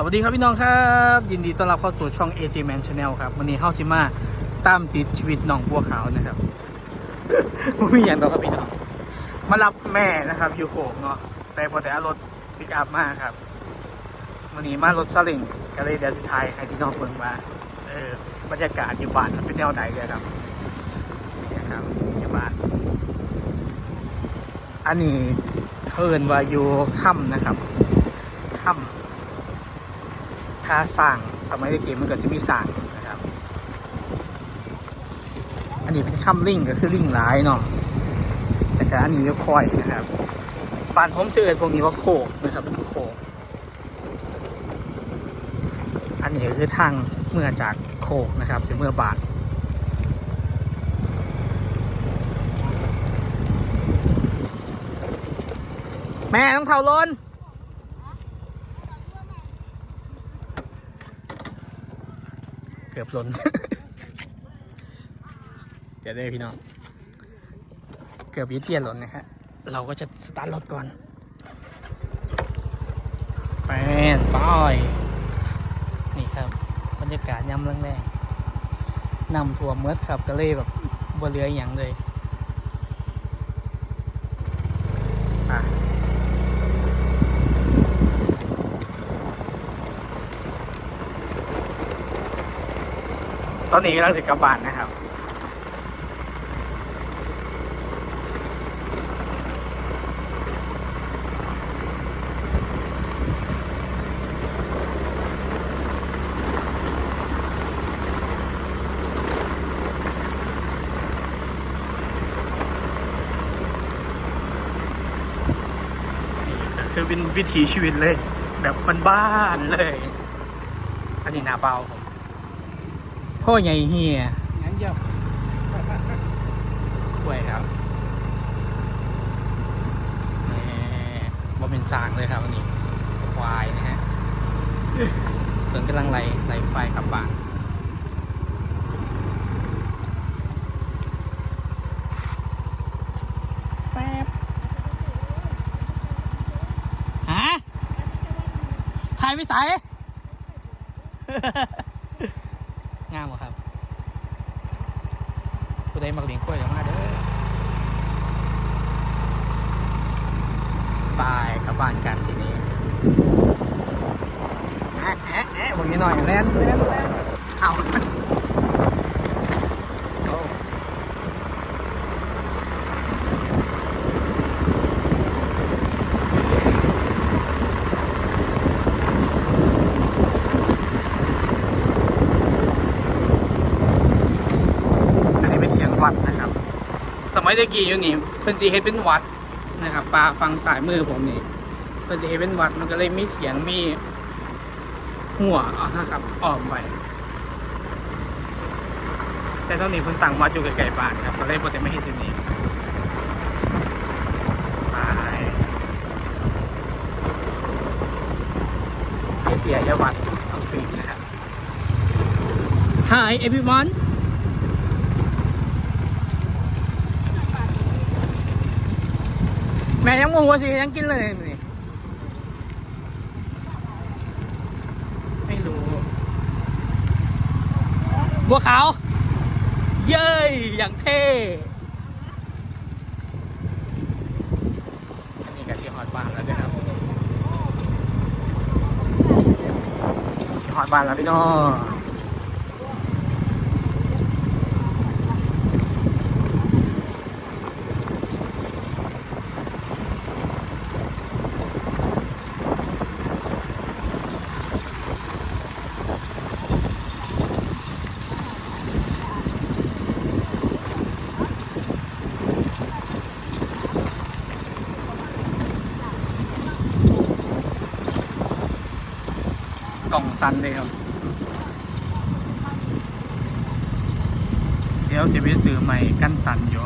สวัสดีครับพี่น้องครับ ยินดีต้อนรับเข้าสู่ช่อง AJ Man Channel ครับวันนี้เฮาซิมาตามติดชีวิตน้องบัวขาวนะครับม่มีอย่างต่อครับพี่น้องมารับแม่นะครับอยู่โขกเนาะแต่พอแต่อารถปิกอัพมาครับวันนี้มารถซาเล้งก็เลยเดี๋ยวสุดท้ายให้พี่น้องเบิ่งว่าเออบรรยากาศอยู่บ้านมันเป็นแนวไหนเลยครับนี่ครับอยู่บ้านอันนี้เพิ่นว่าอยู่ค่ำนะครับค่ำ ท่าสร้างสมัยเด็กๆมันก็จะมีสร้างนะครับ อันนี้เป็นค่ำลิงก็คือลิงร้ายเนาะแต่ก็อันนี้ก็คอยนะครับบ้านผมชื่อเอิ้นพวกนี้ว่าโคกนะครับเป็นโคกอันนี้คือทางเมื่อจากโคกนะครับเสียเมื่อบาทแม่ต้องเท่าล้น กือบล้นเดี๋ยวได้พี่น้อง เกือบยีเตียนล้นนะฮะ เราก็จะสตาร์ทรถก่อนแฟนป้อย นี่ครับ บรรยากาศยำแรงๆนำทัวเมืดครับก็เลยแบบบ่เหลืออย่างเลย อะ ตอนนี้กำลังจะกลับบ้านนะครับ คือเป็นวิถีชีวิตเลย แบบบ้านๆเลย อันนี้หนาเบาผม พ่อใหญ่เฮียงั้นเยี่ยมคุยครับนี่บ่เป็นสางเลยครับอันนี้ควายนะฮะเพิ่งกำลังไล่ไล่ไฟกลับบ้านแป๊บฮะถ่ายไปใส งามกว่าครับผู้ใดมักเลี้ยงกล้วยจะมาเด้อไปกลับบ้านกันทีนี้แอะแอะแอะวันนี้หน่อยแล่นแล่นแล่นเอาโอ้อันนี้เป็นเสียงวัดนะครับ สมัยตะกี้อยู่นี่เพิ่นจีเฮ็ดเป็นวัดนะครับปลาฟังสายมือผมนี่เพิ่นจีเฮ็ดเป็นวัดมันก็เลยมีเสียงมีหัวอานะครับออกไปแต่ตอนนี้เพิ่นตั้งวัดอยู่ใกลๆบ้านครับก็เลยบ่ได้มาเฮ็ดที่นี่เตียยวัดเอาสินะครับ Hi everyone แม่ยังโมโหสิยังกินเลยนี่ไม่รู้บัวขาว เย้ยอย่างเท่นนี้ก็สีฮอตบ้านแล้วนะครับสีฮอตบ้านแล้วพี่น้อง กล่องซันเลยครับ เดี๋ยวสิไปซื้อใหม่กั้นสันอยู่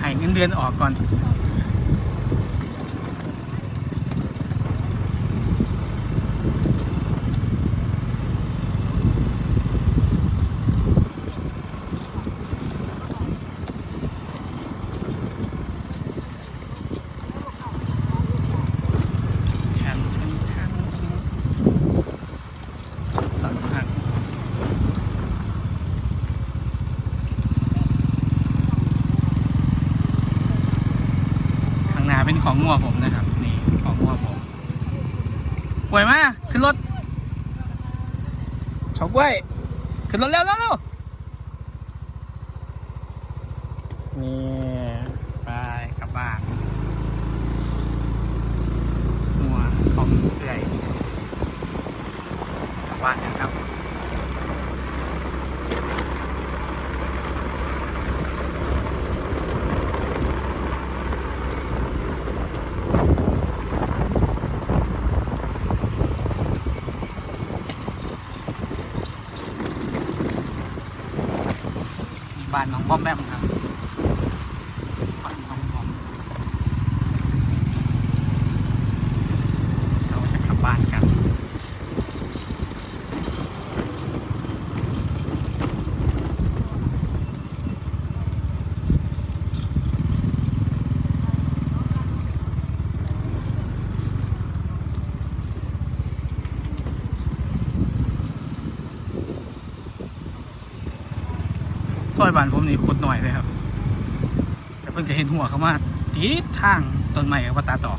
ให้เงินเดือนออกก่อน ของงัวผมนะครับ นี่ของงัวผมป่วยมากขึ้นรถชกไว้ยขึ้นรถเร็วเร็วเนี่ไปกลับบ้านงัวของเอื่อยกลับบ้านกันครับ บ้านน้องบอมแบมครับานน้องบอมเราจะกลับบ้านกัน ซอยบ้านผมนี่ขุดหน่อยเลยครับ แต่เพิ่งจะเห็นหัวเขามาตีดทางต้นไม้กับว่าตาต่อ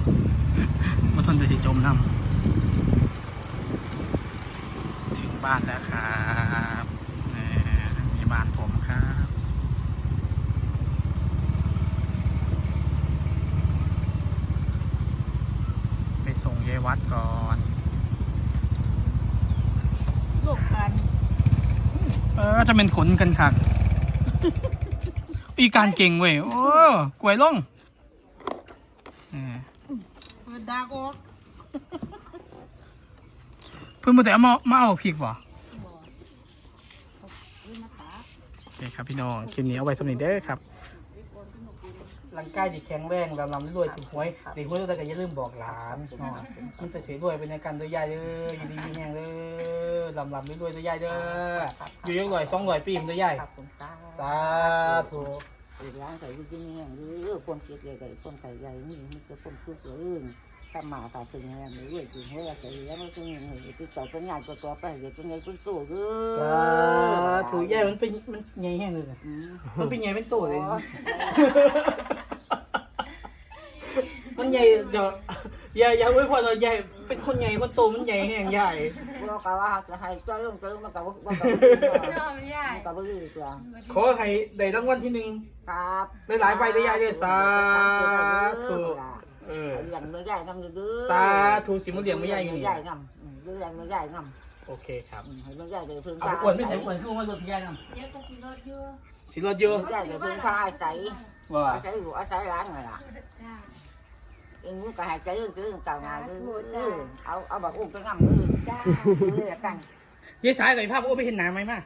มาทนจะสิจมน้ำถึงบ้านแล้วครับนี่มีบ้านผมครับไปส่งยายวัดก่อนลูกกันเออจะเป็นขนกันคัก อีการเก่งเว้ย โอ้กล้วยลงเออเปิดดากออกเพิ่งมาแต่เอามามาเอาพริกบ่นี่มาขาโอเคครับพี่น้องคลิปนี้เอาไว้สำหรับเด้อครับ ร่างกายดีแข็งแรงลำลำรวยถูกหวยเด็กหวยตัวใดก็อย่าลืมบอกหลานอ๋อมันจะเสียรวยไปในการตัวยายเด้ออยู่ดีมีแห้งเด้อลำลำรวยๆตัวยายเด้ออยู่ยังลอยสองลอยปีมตัวยายขับผมตา สาธุเปิดร้านใส่ยุ่งยิ่งอย่างนี้คนเกลียดใหญ่ใหญ่คนใส่ใหญ่นี่มันจะคนทุกข์เรื่องถ้ามาถ้าถึงงานไม่เว้ยจริงเฮ้ยใส่แล้วไม่ต้องเงินเลยติดต่อเป็นงานก็ตัวไปเดี๋ยวเป็นไงเป็นตู้เอสาธุยายมันเป็นมันใหญ่แห้งเลยนะอืมมันเป็นใหญ่เป็นโตเลยนะมันใหญ่เดี๋ยวอย่าอย่าไว้พอเราใหญ่เป็นคนใหญ่คนโตมันใหญ่แห้งใหญ่ เราก็ว่าจะให้เจ้าเรื่องเจ้ามันก็ว่าก็ไม่ได้มันก็ไม่รู้ตัวขอให้ได้รางวัลที่หนึ่งครับได้หลายใบได้ยายเด้อสาธุเออเลี้ยงไม่ใหญ่นำดื้อสาธุสิมันเลี้ยงไม่ใหญ่อยู่นี่ใหญ่นำเลี้ยงไม่ใหญ่นำโอเคครับให้ไม่ใหญ่เลยเพิ่งเอาอ้วนไม่ใช่อ้วนคือว่าลดใหญ่นเดี๋ยวก็สิรถอยู่ำสิรถเยอะไม่ใหญ่เลยเพิ่งพาอาศัยว่าอาศัยอยู่อาศัยร้านไงล่ะจ้า เองก็หายใจเรื่องเรื่องเก่างานเอาเอาแบบอุ้มไปงั้มือจ้าเรื่อกันยายสายกับไอ้ภาพโอ้ไปเห็นหนาไหมมา